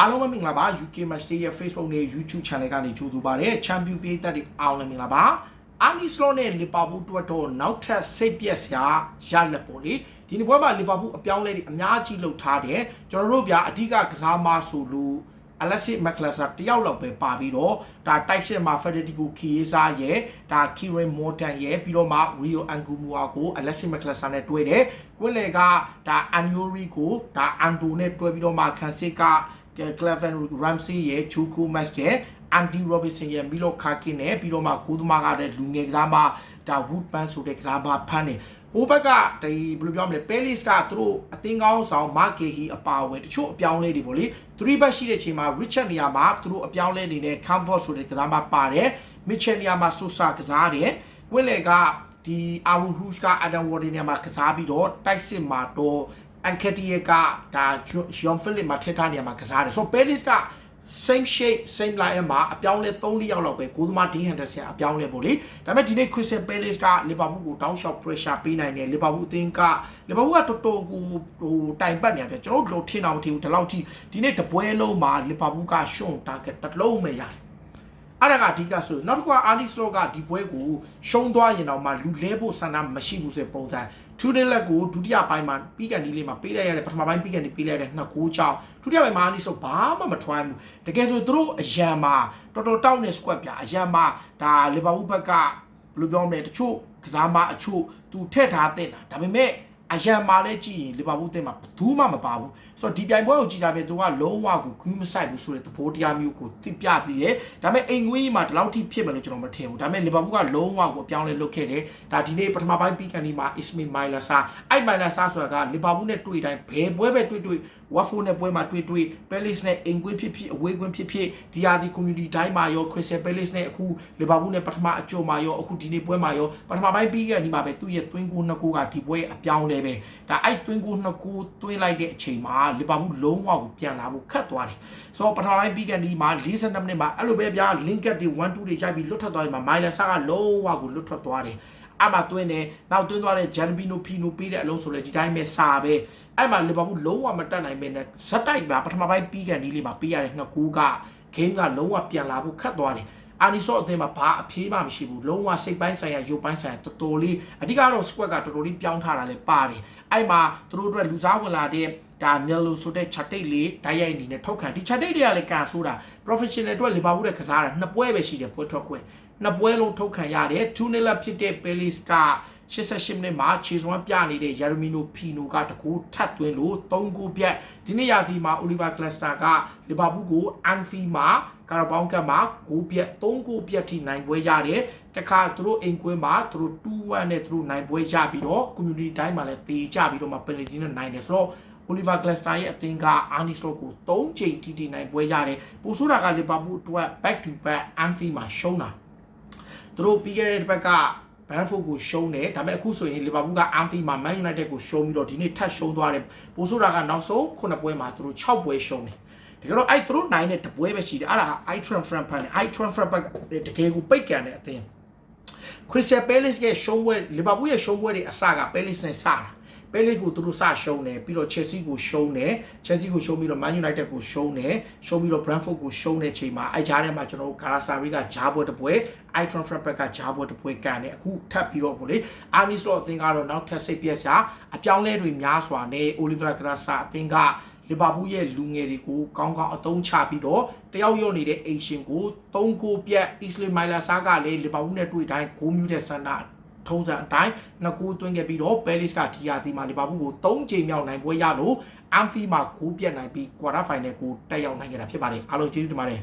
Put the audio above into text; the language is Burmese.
အားလုံးပဲမင်္ဂလာပါ UK Match Day ရဲ့ Facebook နဲ့ YouTube Channel ကနေကြိုဆိုပါရစေ။ Champion ပြည်သက်တွေအားလုံးမင်္ဂလာပါ။ Arnie Slot နဲ့ Liverpool တွက်တော့နောက်ထပ်စိတ်ပြက်စရာရလက်ပေါ်လေဒီနေ့ပွဲမှာ Liverpool အပြောင်းလဲတွေအများကြီးလှုပ်ထားတယ်။ကျွန်တော်တို့ဗျာအဓိကကစားမဆိုလို့ Alexis McAllister တယောက်လောက်ပဲပါပြီးတော့ဒါတိုက်စစ်မှာ Federico Chiesa ရဲ့ဒါ Kieran Morton ရဲ့ပြီးတော့မှ Rio Angumua ကို Alexis McAllister နဲ့တွဲတယ်။ကွင်းလေကဒါ Anuri ကိုဒါ Ando နဲ့တွဲပြီးတော့မှ Kansika Cleven Ramsey ရဲ့ Chuku Max ရဲ့ Andy Robertson ရဲ့ Milo Kakin နဲ့ပြီးတော့မှကိုသမားကတဲ့လူငယ်ကစားမဒါ Woodman ဆိုတဲ့ကစားမဖမ်းတယ်ဟိုဘက်ကဒီဘယ်လိုပြောမလဲ Palace ကသူတို့အသင်းကောင်းဆောင် Mark Gehi အပါအဝင်တချို့အပြောင်းလဲတွေပေါ့လေ3ဘက်ရှိတဲ့အချိန်မှာ Richard နေရာမှာသူတို့အပြောင်းလဲနေတဲ့ Comfort ဆိုတဲ့ကစားမပါတယ် Mitchell နေရာမှာ Sosa ကစားတယ်ဝင်းလေကဒီ Aaron Hughes က Adam Ward နေရာမှာကစားပြီးတော့တိုက်စစ်မှာတော့ Anketia ကဒါ John Philip မှာထည့်ထားနေရာမှာကစားတယ်ဆိုတော့ Palace က same shape same line မှာအပြောင်းလဲ3 4ယောက်လောက်ပဲကိုသမား D Henderson အပြောင်းလဲပေါ့လေဒါပေမဲ့ဒီနေ့ Crystal Palace က Liverpool ကို down shot pressure ပေးနိုင်တယ် Liverpool အသင်းက Liverpool ကတော်တော်ကိုဟိုတိုင်ပတ်နေရပြကျွန်တော်တို့ထင်အောင်မထင်ဘူးဒီလောက်ထိဒီနေ့တပွဲလုံးမှာ Liverpool ကရှုံ target တစ်လုံးပဲရတယ် အဲ့ဒါကအဓိကဆိုနောက်တစ်ခုကအာလီစလော့ကဒီပွဲကိုရှုံးသွားရင်တော့မှလူလဲဖို့ဆန္ဒမရှိဘူးဆိုပုံစံထူးတဲ့လက်ကိုဒုတိယပိုင်းမှာပြီးကန်ဒီလေးမှာပေးလိုက်ရတဲ့ပထမပိုင်းပြီးကန်ဒီပေးလိုက်ရတဲ့နှစ်ကိုချောင်းဒုတိယပိုင်းမှာအာလီစလော့ဘာမှမထွိုင်းဘူးတကယ်ဆိုသူတို့အရန်မှာတော်တော်တောက်နေ squad ပြအရန်မှာဒါလီဗာပူးဘက်ကဘယ်လိုပြောမလဲတချို့ကစားမအချို့သူထည့်ထားတဲ့တာဒါပေမဲ့ အရန်မာလဲကြည့်ရင်လီဗာပူးအသင်းမှာဘယ်သူမှမပါဘူးဆိုတော့ဒီပြိုင်ပွဲကိုကြည့်တာပဲသူကလုံးဝကိုဂူးမဆိုင်ဘူးဆိုတဲ့သဘောတရားမျိုးကိုသိပြပြီးတယ်ဒါပေမဲ့အိမ်ငွေးကြီးမှာဒီလောက်ထိဖြစ်မယ်လို့ကျွန်တော်မထင်ဘူးဒါပေမဲ့လီဗာပူးကလုံးဝကိုအပြောင်းလဲလုပ်ခဲ့တယ်ဒါဒီနေ့ပထမပိုင်းပြီးကန်ဒီမှာအစ်မင်မိုင်လာဆာအဲ့မိုင်လာဆာဆိုတာကလီဗာပူးနဲ့တွေ့တိုင်းဘယ်ပွဲပဲတွေ့တွေ့ဝတ်ဖိုနဲ့ပွဲမှာတွေ့တွေ့ပဲလစ်နဲ့အိမ်ကွင်းဖြစ်ဖြစ်အဝေးကွင်းဖြစ်ဖြစ်ဒီယာဒီ community တိုင်းမှာရော Crystal Palace နဲ့အခုလီဗာပူးနဲ့ပထမအကြိုမှာရောအခုဒီနေ့ပွဲမှာရောပထမပိုင်းပြီးကန်ဒီမှာပဲသူ့ရဲ့သွင်းကိုနှစ်ကိုကဒီပွဲအပြောင်းလဲပဲဒါအဲ့သွင်းကိုနှစ်ကိုသွင်းလိုက်တဲ့အချိန်မှာလီဗာပူးလုံးဝကိုပြန်လာဖို့ခက်သွားတယ်ဆိုတော့ပထမပိုင်းပြီးကန်ဒီမှာ42မိနစ်မှာအဲ့လိုပဲဗျာ link up တွေ1 2တွေရိုက်ပြီးလွတ်ထွက်သွားတယ်မှာမိုင်လာဆာကလုံးဝကိုလွတ်ထွက်သွားတယ်အမှတွင်းတယ်နောက်တွင်းသွားတဲ့ဂျန်ဘီနိုဖီနိုပေးတဲ့အလုံးဆိုလဲဒီတိုင်းပဲစာပဲအဲ့မှာလီဗာပူးလုံးဝမတက်နိုင်ပဲနဲ့ဇက်တိုက်ပါပထမပိုင်းပြီးကန်ဒီလေးမှာပေးရတဲ့နှစ်ကူကဂိမ်းကလုံးဝပြန်လာဖို့ခက်သွားတယ် အာနီဆော့အသင်းမှာဘာအပြေးမှမရှိဘူးလုံးဝစိတ်ပိုင်းဆိုင်ရာရုပ်ပိုင်းဆိုင်ရာတော်တော်လေးအဓိကတော့ squad ကတော်တော်လေးပြောင်းထားတာလည်းပါတယ်အဲ့မှာသူတို့အတွက်လူစားဝင်လာတဲ့ဒါနယ်လိုဆိုတဲ့ chart လေးဓာတ်ရိုက်အနေနဲ့ထုတ်ခံဒီ chart တွေကလည်းကန်ဆိုတာ professional အတွက်လီဗာပူးရဲ့ကစားတာနှစ်ပွဲပဲရှိတယ်ပွဲထွက်ခွင့်နှစ်ပွဲလုံးထုတ်ခံရတယ်2 0လက်ဖြစ်တဲ့ Palace က 88မိနစ်မှာခြေစွမ်းပြနေတဲ့ Yermino Pino ကတကူထပ်သွင်းလို့3ဂိုးပြတ်ဒီနေ့ရာသီမှာ Oliver Glasner ကလီဗာပူးကို Anfield မှာကာရာဘောင်းကတ်မှာဂိုးပြတ်3ဂိုးပြတ်ထိနိုင်ပွဲရတယ်တခါသူတို့အိမ်ကွင်းမှာသူတို့2-1နဲ့သူတို့နိုင်ပွဲရပြီးတော့ community တိုင်းမှာလည်းတေးကြပြီးတော့မှ penalty နဲ့နိုင်တယ်ဆိုတော့ Oliver Glasner ရဲ့အသင်းက Arne Slot ကို3ချိန်ထိထိနိုင်ပွဲရတယ်ပိုဆိုးတာကလီဗာပူးအတွက် back to back Anfield မှာရှုံးတာသူတို့ပြီးခဲ့တဲ့ဘက်က ဘန်ဖို့ကိုရှုံးတယ်ဒါပေမဲ့အခုဆိုရင်လီဗာပူးက Anfield မှာ Man United ကိုရှုံးပြီးတော့ဒီနေ့ထပ်ရှုံးသွားတယ်ပိုဆိုးတာကနောက်ဆုံး9ပွဲမှာသူတို့6ပွဲရှုံးတယ်တကယ်တော့အဲ့သူတို့နိုင်တဲ့တပွဲပဲရှိတယ်အဲ့ဒါ i transfer ဖန်တယ် i transfer ဘက်ကတကယ်ကိုပိတ်ကန်တဲ့အသင်း Crystal Palace ရဲ့ရှုံးပွဲလီဗာပူးရဲ့ရှုံးပွဲတွေအစက Palace နဲ့စတာ Palace ကိုသူတို့စရှုံးတယ်ပြီးတော့ Chelsea ကိုရှုံးတယ် Chelsea ကိုရှုံးပြီးတော့ Man United ကိုရှုံးတယ်ရှုံးပြီးတော့ Brentford ကိုရှုံးတဲ့ချိန်မှာအဲကြားထဲမှာကျွန်တော်တို့ Galatasaray ကဂျားပွဲတစ်ပွဲ Itron Frankfurt ကဂျားပွဲတစ်ပွဲကန်တယ်အခုထပ်ပြီးတော့ပေါ့လေ Army Slot အသင်းကတော့နောက်ထပ်စိတ်ပြက်စရာအပြောင်းလဲတွေများစွာနဲ့ Oliver Glasner အသင်းကလီဗာပူးရဲ့လူငယ်တွေကိုကောင်းကောင်းအသုံးချပြီးတော့တယောက်ရော့နေတဲ့အိမ်ရှင်ကို၃ကိုပြတ် Islam Myla ဆာကလည်းလီဗာပူးနဲ့တွေ့တိုင်းဂိုးမြူးတဲ့စန္ဒ ထုံးစံအတိုင်းနှစ်ကူသွင်းခဲ့ပြီးတော့ Palace ကဒီယာတီမှာလီဗာပူးကို၃ချိန်မြောက်နိုင်ပွဲရလို့ Anfield မှာဂိုးပြတ်နိုင်ပြီး quarter final ကိုတက်ရောက်နိုင်ခဲ့တာဖြစ်ပါတယ်အားလုံးကျေးဇူးတင်ပါတယ်